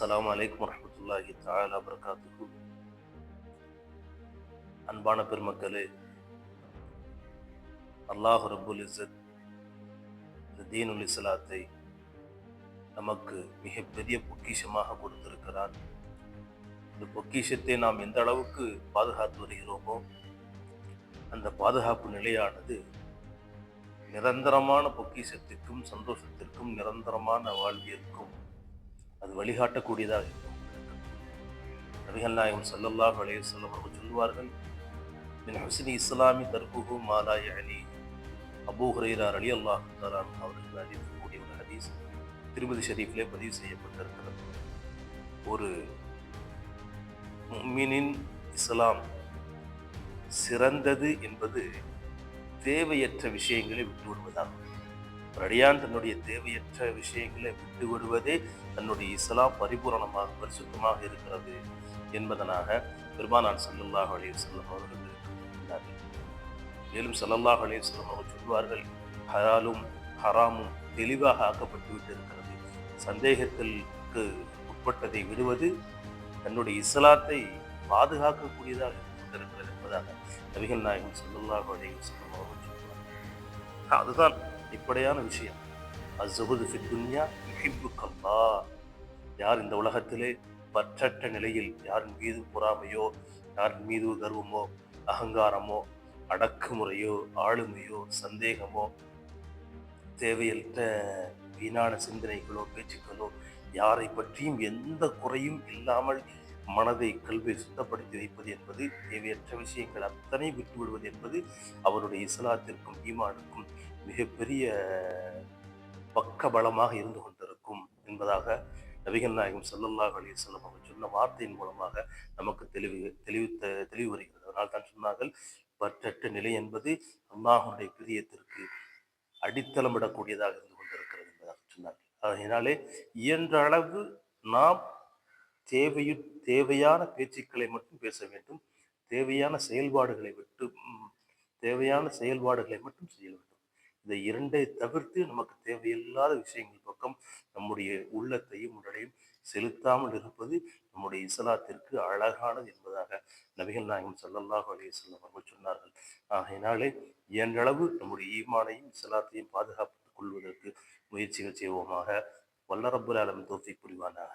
அஸ்லாம் வலைக்கம் வரமத்துல்லாஹி தாலா வரகாத்துக்கு அன்பான பெருமக்களே அல்லாஹ் ரபுல் இசத் இந்த தீனுல் இஸ்லாத்தை நமக்கு மிகப்பெரிய பொக்கிஷமாக கொடுத்திருக்கிறார். இந்த பொக்கிஷத்தை நாம் எந்த அளவுக்கு பாதுகாத்து வருகிறோமோ அந்த பாதுகாப்பு நிலையானது நிரந்தரமான பொக்கிஷத்திற்கும் சந்தோஷத்திற்கும் நிரந்தரமான வாழ்வியற்கும் அது வழிகாட்டக்கூடியதாக இருக்கும். நபிகள் நாயகம் சல்லல்லாஹ் அலைஹி வஸல்லம் அவர்கள் சொல்லுவார்கள் மின் ஹுஸ்னி இஸ்லாமி தர்குஹு மாலா அலி அபூ ஹுரைரார் அலி அல்லாஹ் அன்ஹு அவர்கள் அறிவிக்கக்கூடிய ஒரு ஹதீஸ் திருமதி ஷரீஃபிலே பதிவு செய்யப்பட்டிருக்கிறது. ஒரு முஃமினின் இஸ்லாம் சிறந்தது என்பது தேவையற்ற விஷயங்களை விட்டு விடுவதாகும் அடியான் தன்னுடைய தேவையற்ற விஷயங்களை விட்டு விடுவதே தன்னுடைய இஸ்லாம் பரிபூரணமாக பரிசுத்தமாக இருக்கிறது என்பதனாக பெருமானார் சல்லல்லாஹ் அலி வஸல்லம் அவர்கள் மேலும் சல்லல்லாஹ் அலி வஸல்லம் அவர்கள் சொல்வார்கள் ஹராலும் ஹராமும் தெளிவாக ஆக்கப்பட்டு விட்டிருக்கிறது. சந்தேகத்திற்கு உட்பட்டதை விடுவது தன்னுடைய இஸ்லாத்தை பாதுகாக்கக்கூடியதாக இருக்கிறது என்பதாக நபிகள் நாயகம் சல்லல்லாஹ் அலி வஸல்லம் அவர்கள் சொல்வார்கள். அதுதான் அடிப்படையான விஷயம். அசுகுது ஃபி துன்யா யுஹிப்புக்கல்லா. யார் இந்த உலகத்திலே பற்றற்ற நிலையில் யாரின் மீது பொறாமையோ யாரின் மீது கர்வமோ அகங்காரமோ அடக்குமுறையோ ஆளுமையோ சந்தேகமோ தேவையற்ற வீணான சிந்தனைகளோ பேச்சுக்களோ யாரை பற்றியும் எந்த குறையும் இல்லாமல் மனதை கல்வியை சுத்தப்படுத்தி வைப்பது என்பது தேவையற்ற விஷயங்கள் அத்தனை விட்டுவிடுவது என்பது அவருடைய இஸ்லாத்திற்கும் ஈமானுக்கும் மிகப்பெரிய பக்க பலமாக இருந்து கொண்டிருக்கும் என்பதாக நபிகள் நாயகம் சல்லல்லாஹ் அலி சொல்லம் அவர் சொன்ன வார்த்தையின் மூலமாக நமக்கு தெளிவு தெளிவித்த தெளிவு வருகிறது. அதனால் தான் சொன்னார்கள் பற்றற்ற நிலை என்பது அல்லாஹனுடைய பிரியத்திற்கு அடித்தளமிடக்கூடியதாக இருந்து கொண்டிருக்கிறது என்பதாக சொன்னார்கள். அதனாலே இயன்ற அளவு நாம் தேவையு தேவையான பேச்சுக்களை மட்டும் பேச வேண்டும். தேவையான செயல்பாடுகளை விட்டு தேவையான செயல்பாடுகளை மட்டும் செய்ய வேண்டும். இந்த இரண்டை தவிர்த்து நமக்கு தேவையில்லாத விஷயங்கள் பக்கம் நம்முடைய உள்ளத்தையும் உடலையும் செலுத்தாமல் இருப்பது நம்முடைய இஸ்லாத்திற்கு அழகானது என்பதாக நபிகள் நாயகம் சல்லல்லாஹ் அலைஹி வஸல்லம் அவர்கள் சொன்னார்கள். ஆகையினாலே இயன்றளவு நம்முடைய ஈமானையும் இஸ்லாத்தையும் பாதுகாத்துக் கொள்வதற்கு முயற்சிகள் செய்வோமாக வல்லரப்புல ரப்புல் தோசை புரிவானாக.